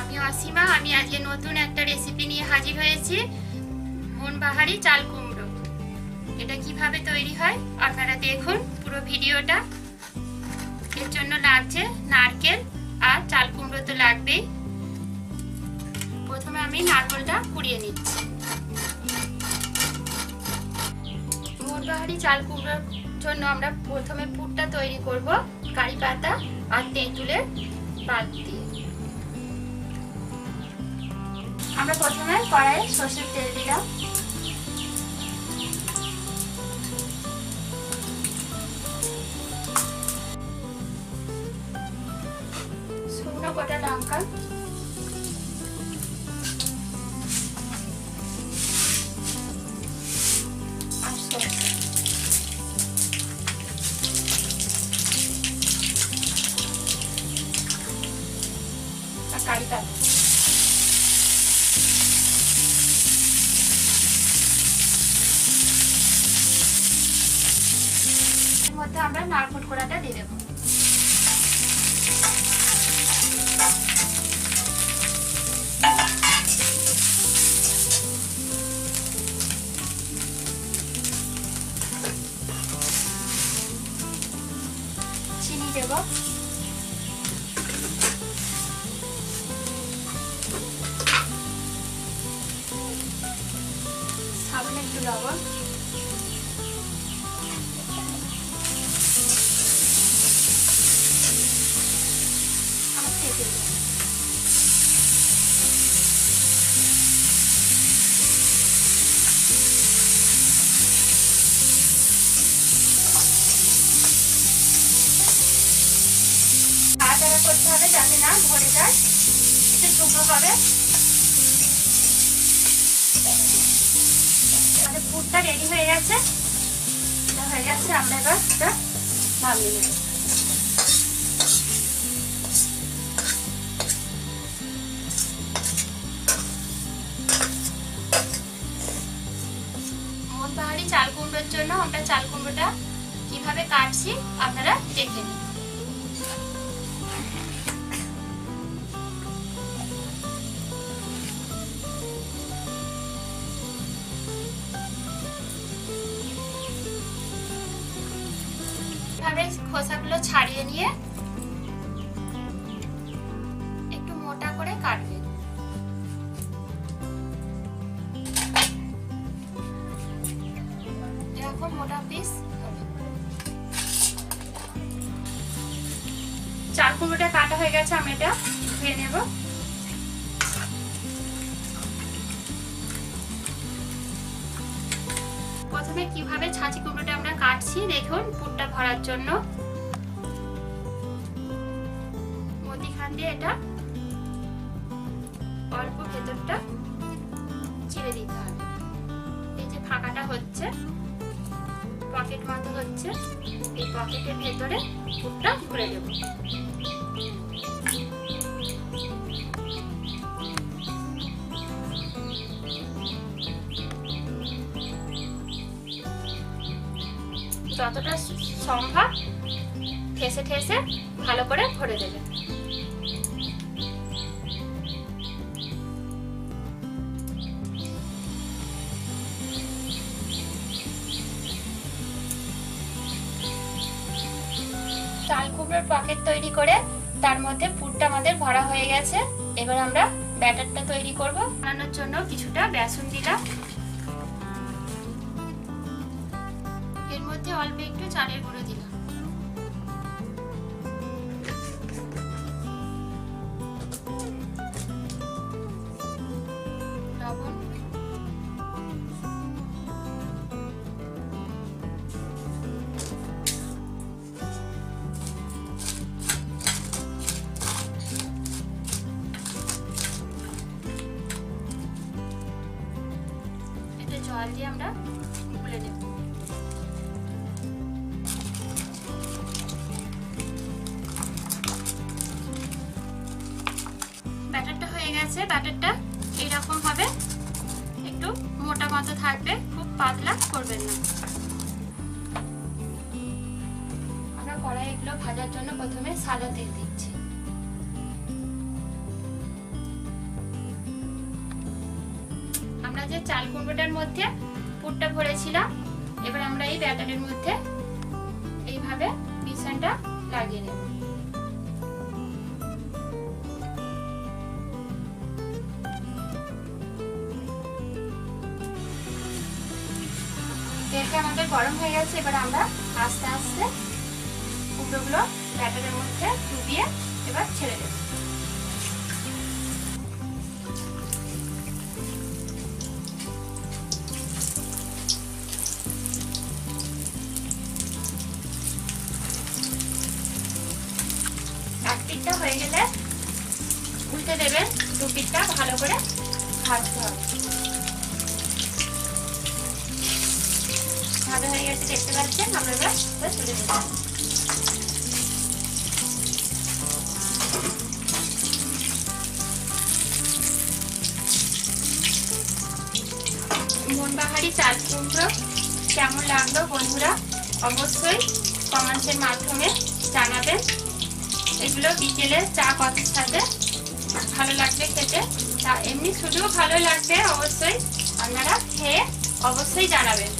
আমি অসীমা, আমি আজকে নতুন একটা রেসিপি নিয়ে হাজির হয়েছি। মনবাহারি চাল কুমড়ো। এটা কীভাবে তৈরি হয়? আপনারা দেখুন পুরো ভিডিওটা। এর জন্য লাগছে নারকেল আর চাল কুমড়ো তো লাগবেই। প্রথমে আমি নারকেলটা কুড়িয়ে নিচ্ছি। মনবাহারি চাল কুমড়োর জন্য আমরা প্রথমে পুরটা তৈরি করব। কারি পাতা আর তেঁতুলের পাত আমরা প্রথমে কড়াইয়ে সর্ষের তেল দিলাম। শুকনো কটা লঙ্কা। আমরা নারকোল কোড়াটা দিয়ে দেবো। চিনি দেবো। সামান্য একটু লবণ। হবে যাতে না ধরে যায় একটু শুকনো হবে। আমাদের পুরটা রেডি হয়ে গেছে। হয়ে গেছে, আমরা এবার এটা নামিয়ে নেব। পাহাড়ি চাল কুমড়োর জন্য আমরা চাল কুমড়োটা কীভাবে কাটছি, আপনারা দেখে নিন। এভাবে খোসাগুলো ছাড়িয়ে নিয়ে একটু মোটা করে কাটবেন এরকম মোটা পিস চাল কুমড়োটা কাটা হয়ে গেছে, আমি এটা ধুয়ে নেব। প্রথমে কীভাবে ছাঁচি কুমড়োটা আমরা কাটছি, দেখুন, পুরটা ভরার জন্য। মধ্যিখান দিয়ে এটা অল্প ভেতরটা চিড়ে দিতে হবে। এই যে ফাঁকাটা হচ্ছে, পকেট মতো হচ্ছে, এই পকেটের ভেতরে পুরটা ভরে দেব। যতটা সম্ভব ঠেসে ঠেসে ভালো করে ভরে দেবে। চাল কুমড়োর পকেট তৈরি করে তার মধ্যে পুরটা আমাদের ভরা হয়ে গেছে। এবার আমরা ব্যাটারটা তৈরি করব। বানানোর জন্য কিছুটা বেসন দিলাম। মধ্যে অল্প একটু চালের গুঁড়ো দিলাম। জল দিয়ে আমরা গুলে নেব। গেছে ব্যাটারটা এরকম হবে। একটু মোটা মতো থাকবে, খুব পাতলা করবেন না। আমরা কড়াই এগুলো ভাজার জন্য প্রথমে সাদা তেল দিচ্ছি। আমরা যে চাল কুমড়োটার মধ্যে পুরটা ভরেছিলাম, এবার আমরা এই ব্যাটারের মধ্যে এইভাবে মিশ্রণটা লাগিয়ে নেব। তেলটা আমাদের গরম হয়ে গেছে, এবার আমরা আস্তে আস্তে কুমড়োগুলো ব্যাটারের মধ্যে ডুবিয়ে এবার ছেড়ে দেব। এক হয়ে গেলে উল্টে দেবেন দু পিঠটা ভালো করে ভাজতে হবে। ভালো হয়ে গেছে দেখতে পাচ্ছেন, আমরা এবার তুলে দিলাম মনবাহারি চাল কুমড়ো কেমন লাগল বন্ধুরা? অবশ্যই কমেন্টের মাধ্যমে জানাবেন। এগুলো বিকেলে চা কফির সাথে ভালো লাগবে খেতে। তা এমনি শুধুও ভালো লাগবে, অবশ্যই আপনারা খেয়ে অবশ্যই জানাবেন।